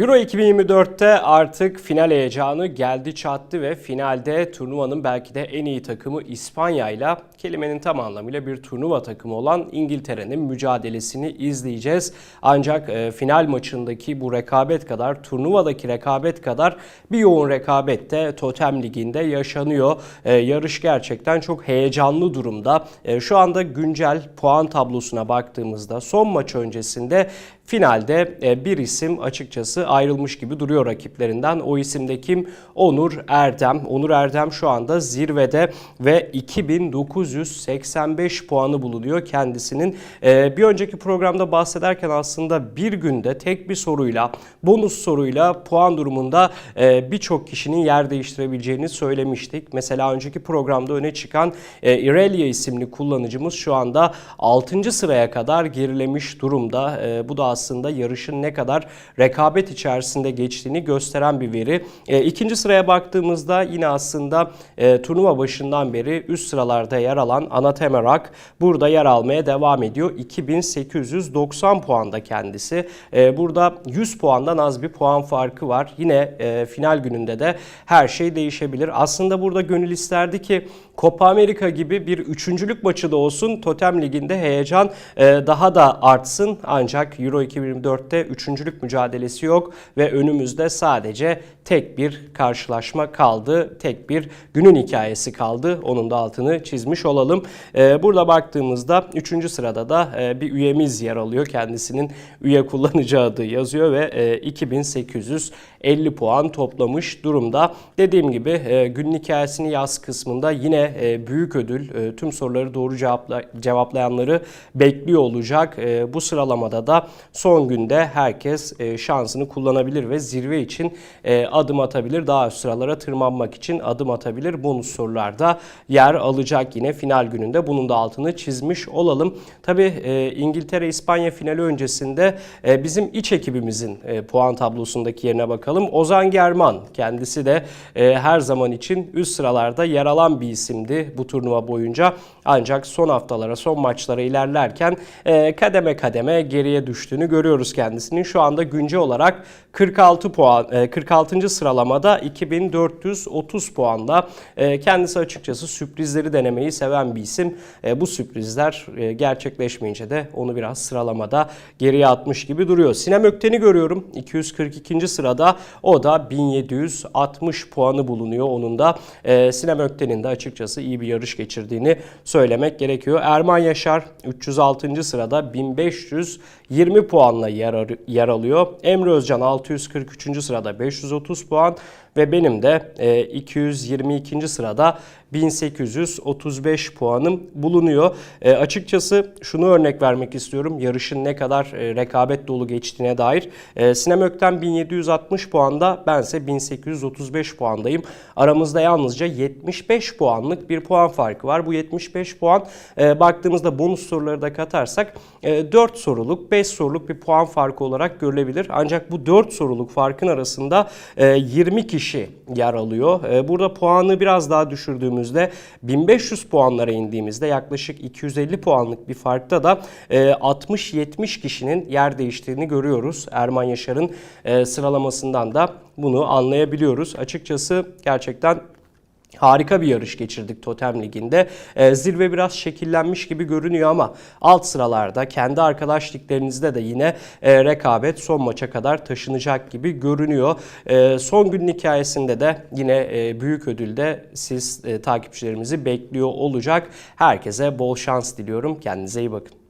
Euro 2024'te artık final heyecanı geldi çattı ve finalde turnuvanın belki de en iyi takımı İspanya ile kelimenin tam anlamıyla bir turnuva takımı olan İngiltere'nin mücadelesini izleyeceğiz. Ancak e, final maçındaki bu rekabet kadar turnuvadaki rekabet kadar bir yoğun rekabet de Totem Ligi'nde yaşanıyor. E, yarış gerçekten çok heyecanlı durumda. E, şu anda güncel puan tablosuna baktığımızda son maç öncesinde Finalde e, bir isim açıkçası ayrılmış gibi duruyor rakiplerinden. O isim de kim? Onur Erdem. Onur Erdem şu anda zirvede ve 2985 puanı bulunuyor kendisinin. E, Bir önceki programda bahsederken aslında bir günde tek bir soruyla, bonus soruyla puan durumunda e, birçok kişinin yer değiştirebileceğini söylemiştik. Mesela önceki programda öne çıkan Irelia isimli kullanıcımız şu anda 6. sıraya kadar gerilemiş durumda. Bu da aslında yarışın ne kadar rekabet içerisinde geçtiğini gösteren bir veri. E, ikinci sıraya baktığımızda yine aslında e, turnuva başından beri üst sıralarda yer alan Anatemerak burada yer almaya devam ediyor. 2890 puanda kendisi. E, burada 100 puandan az bir puan farkı var. Yine e, final gününde de her şey değişebilir. Aslında burada gönül isterdi ki Copa Amerika gibi bir üçüncülük maçı da olsun. Totem Ligi'nde heyecan e, daha da artsın. Ancak Euro 2024'te üçüncülük mücadelesi yok ve önümüzde sadece tek bir karşılaşma kaldı. Tek bir günün hikayesi kaldı. Onun da altını çizmiş olalım. Ee, burada baktığımızda 3. sırada da e, bir üyemiz yer alıyor. Kendisinin üye kullanacağı adı yazıyor ve e, 2800 50 puan toplamış durumda. Dediğim gibi e, günün hikayesini yaz kısmında yine e, büyük ödül e, tüm soruları doğru cevapla, cevaplayanları bekliyor olacak. E, bu sıralamada da son günde herkes şansını kullanabilir ve zirve için adım atabilir. Daha üst sıralara tırmanmak için adım atabilir. Bonus sorularda yer alacak yine final gününde. Bunun da altını çizmiş olalım. Tabi İngiltere-İspanya finali öncesinde bizim iç ekibimizin puan tablosundaki yerine bakalım Ozan German kendisi de e, her zaman için üst sıralarda yer alan bir isimdi bu turnuva boyunca. Ancak son haftalara, son maçlara ilerlerken e, kademe kademe geriye düştüğünü görüyoruz kendisinin. Şu anda güncel olarak 46 puan, e, 46. sıralamada 2430 puanda. E, kendisi açıkçası sürprizleri denemeyi seven bir isim. E, bu sürprizler e, gerçekleşmeyince de onu biraz sıralamada geriye atmış gibi duruyor. Sinem Ökten'i görüyorum 242. sırada. O da 1760 puanı bulunuyor onun da. E, Sinem Ökten'in de açıkçası iyi bir yarış geçirdiğini söylemek gerekiyor. Erman Yaşar 306. sırada 1520 puanla yer, yer alıyor. Emre Özcan 643. sırada 530 puan ve benim de e, 222. sırada 1835 puanım bulunuyor. E, açıkçası şunu örnek vermek istiyorum. Yarışın ne kadar e, rekabet dolu geçtiğine dair. E, Sinem Ökten 1760 puanda, bense 1835 puandayım. Aramızda yalnızca 75 puanlık bir puan farkı var. Bu 75 puan e, baktığımızda bonus soruları da katarsak e, 4 soruluk, 5 soruluk bir puan farkı olarak görülebilir. Ancak bu 4 soruluk farkın arasında e, 20 kişi yer alıyor. E, burada puanı biraz daha düşürdüğümüzde 1500 puanlara indiğimizde yaklaşık 250 puanlık bir farkta da e, 60-70 kişinin yer değiştiğini görüyoruz. Erman Yaşar'ın e, sıralamasından da bunu anlayabiliyoruz. Açıkçası gerçekten Harika bir yarış geçirdik Totem Ligi'nde. Ee, zirve biraz şekillenmiş gibi görünüyor ama alt sıralarda kendi arkadaş liglerinizde de yine e, rekabet son maça kadar taşınacak gibi görünüyor. E, son günün hikayesinde de yine e, büyük ödülde siz e, takipçilerimizi bekliyor olacak. Herkese bol şans diliyorum. Kendinize iyi bakın.